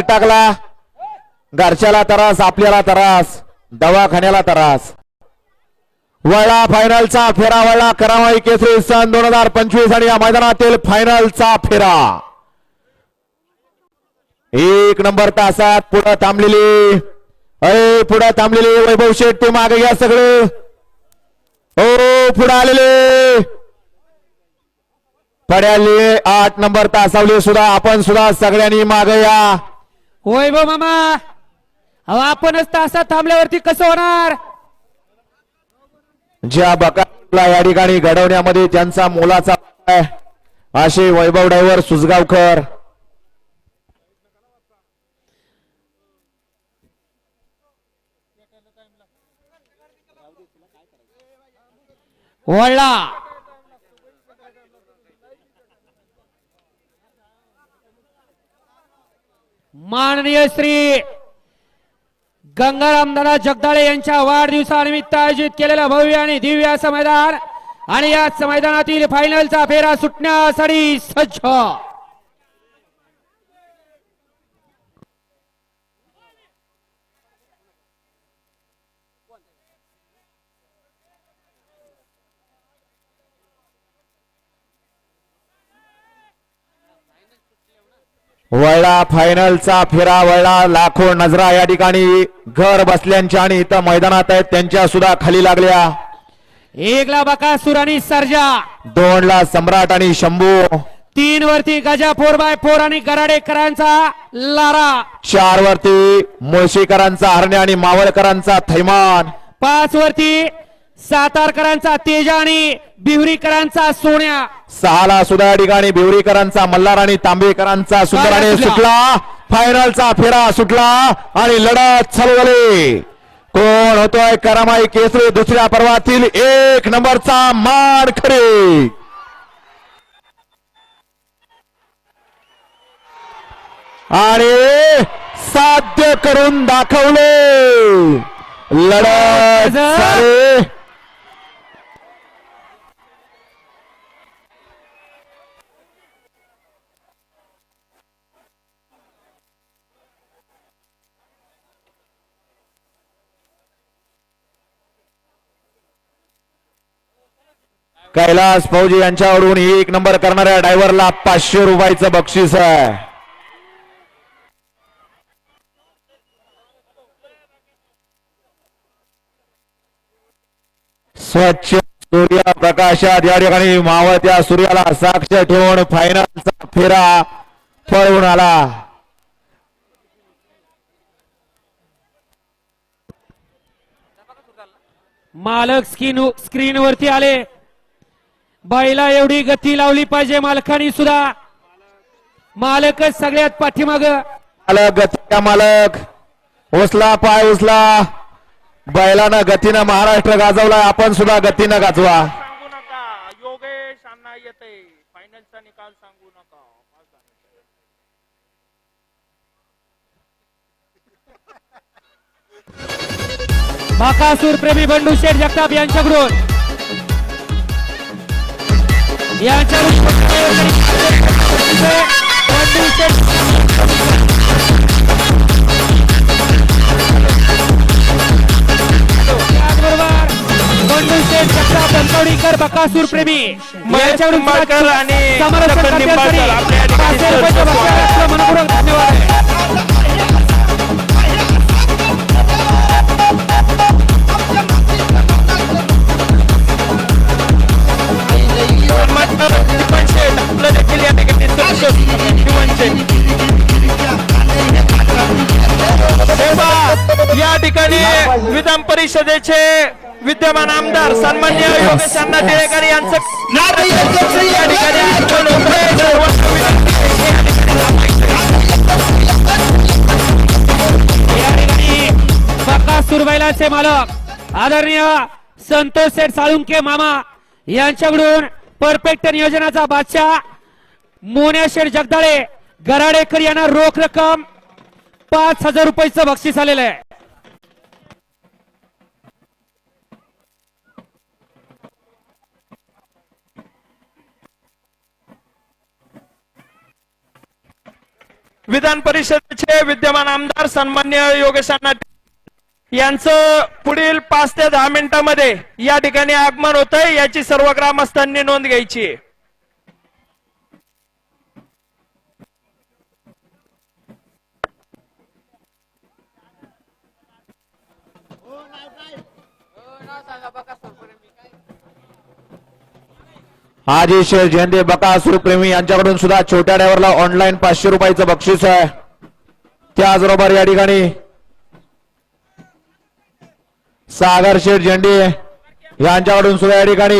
टाकला. घरच्याला त्रास आपल्याला त्रास दवाखान्याला त्रास. वळला फायनलचा फेरा वळला करामाई केसरी सन दोन हजार पंचवीस आणि या मैदानातील फायनलचा फेरा. एक नंबर तासात पुढे थांबलेली. अरे पुढे थांबलेली वैभव शेठ ते मागे घ्या सगळे. हो पुढे आलेले. पड्याले आठ नंबर तासावले सुद्धा आपण सुद्धा सगळ्यांनी मागे या. वैभव मामा. अहो आपणच तासात थांबल्यावरती कसं होणार? ज्या बकाला या ठिकाणी घडवण्यामध्ये त्यांचा मोलाचा असे वैभव ड्रायव्हर सुसगावकर वळला. माननीय श्री गंगारामदादा जगदाळे यांच्या वाढदिवसानिमित्त आयोजित केलेलं भव्य आणि दिव्य असं मैदान. आणि याच मैदानातील फायनलचा फेरा सुटण्यासाठी सज्ज. वळला फायनलचा फेरा वळला लाखो नजरा या ठिकाणी. घर बसल्यांच्या आणि इथं मैदानात आहेत त्यांच्या सुद्धा खाली लागल्या. एकला बकासूर आणि सर्जा. दोन ला सम्राट आणि शंभू. तीन वरती गजा फोर बाय फोर आणि गराडेकरांचा लारा. चार वरती मुळशीकरांचा हरणे आणि मावळकरांचा थैमान. पाच वरती सातारकरांचा तेजा आणि बिहरीकरांचा सोन्या. सहाला सुद्धा या ठिकाणी भिवरीकरांचा मल्हार आणि तांबेकरांचा सुंदराने सुटला. सुटला फायनलचा फेरा सुटला आणि लढत चालू झाली. कोण होतोय करामाई केसरी दुसऱ्या पर्वातील एक नंबरचा मान खरे. आणि साध्य करून दाखवले. लढत कैलास फौजी यांच्याकडून एक नंबर करणाऱ्या ड्रायव्हरला पाचशे रुपयाचं बक्षीस आहे. स्वच्छ सूर्य प्रकाशात या ठिकाणी मावळत्या सूर्याला साक्ष ठेवून फायनलचा फेरा पळून आला. मालक स्क्रीन स्क्रीन वरती आले. बाईला एवढी गती लावली पाहिजे मालकानी सुद्धा. मालकच सगळ्यात पाठीमाग. मालक गतीचा मालक. उचला पाय उचला. बैलानं गतीनं महाराष्ट्र गाजवलाय. आपण सुद्धा गतीनं गाजवा. सांगू नका. योगेश अण्णा येते. फायनलचा निकाल सांगू नका. भाकासूर प्रेमी बंडू शेठ जगताप यांच्याकडून. जगताप बनकवडीकर बकासूर प्रेमी निंबाळकर आणि समरस ग्राम परिषदेचे विद्यमान आमदार सन्मान्य योगेश अण्णा टिळेकर यांचं या ठिकाणी बकासूर बैलाचे मालक आदरणीय संतोष शेठ साळुंके मामा यांच्याकडून परफेक्ट नियोजनाचा बादशाह मोन्या शेठ जगदाळे गराडेकर यांना रोख रक्कम पाच हजार रुपयाचं बक्षीस आलेलं आहे. विधान परिषदेचे विद्यमान आमदार सन्मान्य योगेश अण्णा यांचं पुढील पाच ते दहा मिनिटांमध्ये या ठिकाणी आगमन होत आहे याची सर्व ग्रामस्थांनी नोंद घ्यायची आहे. शेर जयंती बकासूर प्रेमी यांच्याकडून सुद्धा छोट्या ड्रायव्हरला ऑनलाईन पाचशे रुपयाचं बक्षीस आहे. त्याचबरोबर या ठिकाणी सागर शेठ झेंडे यांच्याकडून सुद्धा या ठिकाणी